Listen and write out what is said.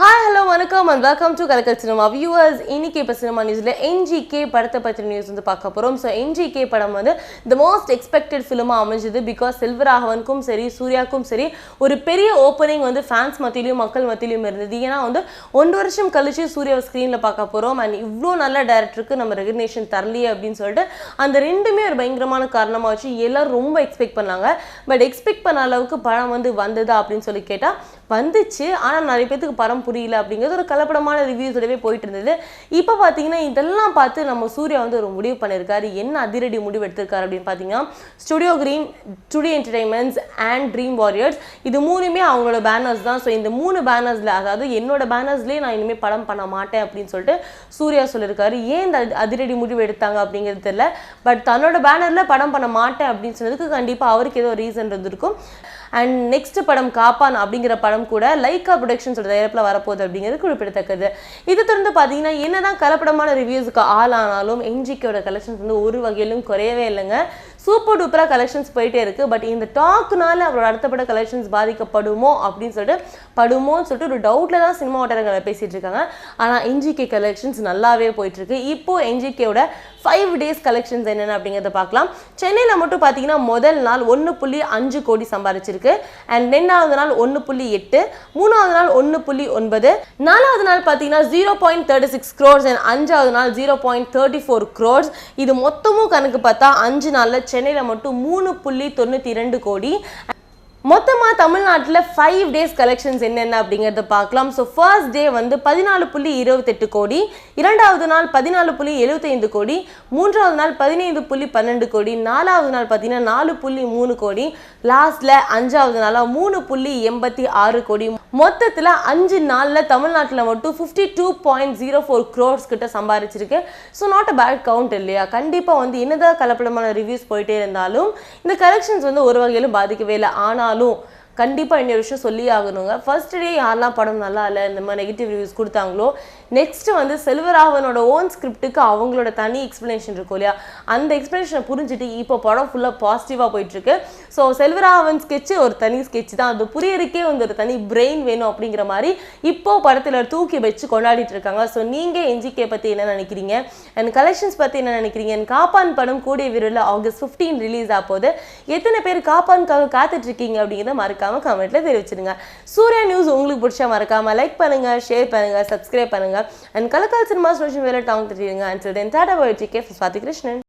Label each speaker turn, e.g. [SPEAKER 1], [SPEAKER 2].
[SPEAKER 1] hi hello வணக்கம் and welcome to Kalakkal cinema viewers இன்னைக்கு இப்போ சினிமா நியூஸில் என்ஜிகே படத்தை பற்றி நியூஸ் வந்து பார்க்க போகிறோம் ஸோ என்ஜிகே படம் வந்து த மோஸ்ட் எக்ஸ்பெக்டட் ஃபிலிமாக அமைஞ்சது பிகாஸ் செல்வராகவனுக்கும் சரி சூர்யாவுக்கும் சரி ஒரு பெரிய ஓப்பனிங் வந்து ஃபேன்ஸ் மத்தியிலையும் மக்கள் மத்தியிலையும் இருந்தது. ஏன்னா வந்து ஒன்று வருஷம் கழிச்சு சூர்யாவை ஸ்க்ரீனில் பார்க்க போகிறோம் அண்ட் இவ்வளோ நல்ல டேரக்டருக்கு நம்ம ரெகக்னேஷன் தரலையே அப்படின்னு சொல்லிட்டு அந்த ரெண்டுமே ஒரு பயங்கரமான காரணமாக வச்சு எல்லோரும் ரொம்ப எக்ஸ்பெக்ட் பண்ணாங்க. பட் எக்ஸ்பெக்ட் பண்ண அளவுக்கு படம் வந்து வந்ததா அப்படின்னு சொல்லி கேட்டால் வந்துச்சு. ஆனால் நிறைய பேத்துக்கு படம் புரியல அப்படிங்கிறது ஒரு கலப்படமான ரிவ்யூஸோடவே போயிட்டு இருந்தது இப்போ பார்த்தீங்கன்னா இதெல்லாம் பார்த்து நம்ம சூர்யா வந்து ஒரு முடிவு பண்ணியிருக்காரு என்ன அதிரடி முடிவு எடுத்திருக்காரு அப்படின்னு பார்த்தீங்கன்னா studio green studio entertainments and dream warriors இது மூணுமே அவங்களோட பேனர்ஸ் தான். ஸோ இந்த மூணு பேனர்ஸில் அதாவது என்னோட பேனர்ஸ்லேயே நான் இனிமேல் படம் பண்ண மாட்டேன் அப்படின்னு சொல்லிட்டு சூர்யா சொல்லியிருக்காரு ஏன் இந்த அதிரடி முடிவு எடுத்தாங்க அப்படிங்கிறது தெரியல. பட் தன்னோட பேனரில் படம் பண்ண மாட்டேன் அப்படின்னு சொன்னதுக்கு கண்டிப்பாக அவருக்கு ஏதோ ரீசன் இருந்திருக்கும். அண்ட் நெக்ஸ்ட் படம் காப்பான் அப்படிங்கிற படம் கூட லைக்கா ப்ரொடக்ஷன்ஸோட தயாரிப்பில் வரப்போகுது அப்படிங்கிறது குறிப்பிடத்தக்கது. இது தொடர்ந்து பார்த்தீங்கன்னா என்னதான் கலப்படமான ரிவ்யூஸுக்கு ஆள் ஆனாலும் என்ஜிக்கோட கலெக்ஷன்ஸ் வந்து ஒரு வகையிலும் குறையவே இல்லைங்க. சூப்பர் டூப்பராக கலெக்ஷன்ஸ் போயிட்டே இருக்குது பட் இந்த டாக்குனால அவரோட அடுத்தப்பட கலெக்ஷன்ஸ் பாதிக்கப்படுமோ அப்படின்னு சொல்லிட்டு படுமோன்னு சொல்லிட்டு ஒரு டவுட்டில் தான் சினிமா வட்டாரங்களை பேசிட்டு இருக்காங்க. ஆனால் என்ஜிகே கலெக்ஷன்ஸ் நல்லாவே போயிட்டு இருக்கு இப்போ என்ஜிகேவோட ஃபைவ் டேஸ் கலெக்ஷன்ஸ் என்னென்ன அப்படிங்கிறத பார்க்கலாம். சென்னையில் மட்டும் பார்த்தீங்கன்னா முதல் நாள் ஒன்று புள்ளி அஞ்சு கோடி சம்பாரிச்சிருக்கு. அண்ட் ரெண்டாவது நாள் ஒன்று புள்ளி எட்டு மூணாவது நாள் ஒன்று புள்ளி ஒன்பது நாலாவது நாள் பார்த்தீங்கன்னா zero point thirty six crores and அஞ்சாவது நாள் zero point thirty four crores இது மொத்தமும் கணக்கு பார்த்தா அஞ்சு நாளில் சென்னையில் மட்டும் மூணு புள்ளி தொண்ணூற்றி ரெண்டு கோடி. மொத்தமாக தமிழ்நாட்டில் ஃபைவ் டேஸ் கலெக்ஷன்ஸ் என்னென்ன அப்படிங்கிறத பார்க்கலாம். ஸோ ஃபர்ஸ்ட் டே வந்து பதினாலு புள்ளி இருபத்தெட்டு கோடி இரண்டாவது நாள் பதினாலு புள்ளி எழுபத்தைந்து கோடி மூன்றாவது நாள் பதினைந்து புள்ளி பன்னெண்டு கோடி நாலாவது நாள் பார்த்தீங்கன்னா நாலு புள்ளி மூணு கோடி லாஸ்ட்டில் அஞ்சாவது நாளாக மூணு புள்ளி எண்பத்தி ஆறு கோடி மொத்தத்தில் அஞ்சு நாளில் தமிழ்நாட்டில் மட்டும் fifty two point zero four crores கிட்ட சம்பாரிச்சிருக்கு. So not a bad count இல்லையா? கண்டிப்பாக வந்து என்னதான் கலப்படமான ரிவ்யூஸ் போயிட்டே இருந்தாலும் இந்த கலெக்ஷன்ஸ் வந்து ஒரு வகையிலும் பாதிக்கவே இல்லை. ஆனாலும் கண்டிப்பாக இன்னொரு விஷயம் சொல்லி ஆகணுங்க ஃபர்ஸ்ட் டே யாரெல்லாம் படம் நல்லா இல்லை இந்த மாதிரி நெகட்டிவ் ரிவ்யூஸ் கொடுத்தாங்களோ நெக்ஸ்ட்டு வந்து செல்வராகவனோட ஓன் ஸ்கிரிப்டுக்கு அவங்களோட தனி எக்ஸ்ப்ளனேஷன் இருக்கும் இல்லையா? அந்த எக்ஸ்ப்ளனேஷனை புரிஞ்சுட்டு இப்போ படம் ஃபுல்லாக பாசிட்டிவாக போயிட்டுருக்கு. ஸோ செல்வராகவன் ஸ்கெட்ச்சு ஒரு தனி ஸ்கெட்ச் தான். அது புரியறதுக்கே வந்து ஒரு தனி பிரெயின் வேணும் அப்படிங்கிற மாதிரி இப்போ படத்தில் தூக்கி வச்சு கொண்டாடிட்டு இருக்காங்க. ஸோ நீங்கள் என்ஜிகே பற்றி என்ன நினைக்கிறீங்க? அண்ட் கலெக்ஷன்ஸ் பற்றி என்ன நினைக்கிறீங்க? என் காப்பான் படம் கூடிய விரைவில் ஆகஸ்ட் 15 ரிலீஸ் ஆக எத்தனை பேர் காப்பான்காக காத்துட்டு இருக்கீங்க அப்படிங்கிறத மறக்காம கமெண்ட்ல தெரிவிச்சிருங்க சூர்யா நியூஸ் உங்களுக்கு பிடிச்சா மறக்காம லைக் பண்ணுங்க ஷேர் பண்ணுங்க சப்ஸ்கிரைப் பண்ணுங்க. அண்ட் கலக்கால் சினிமா சோஷியல் வேலை டாங் தெரியுங்க. And then tata bye DK Swathi Krishnan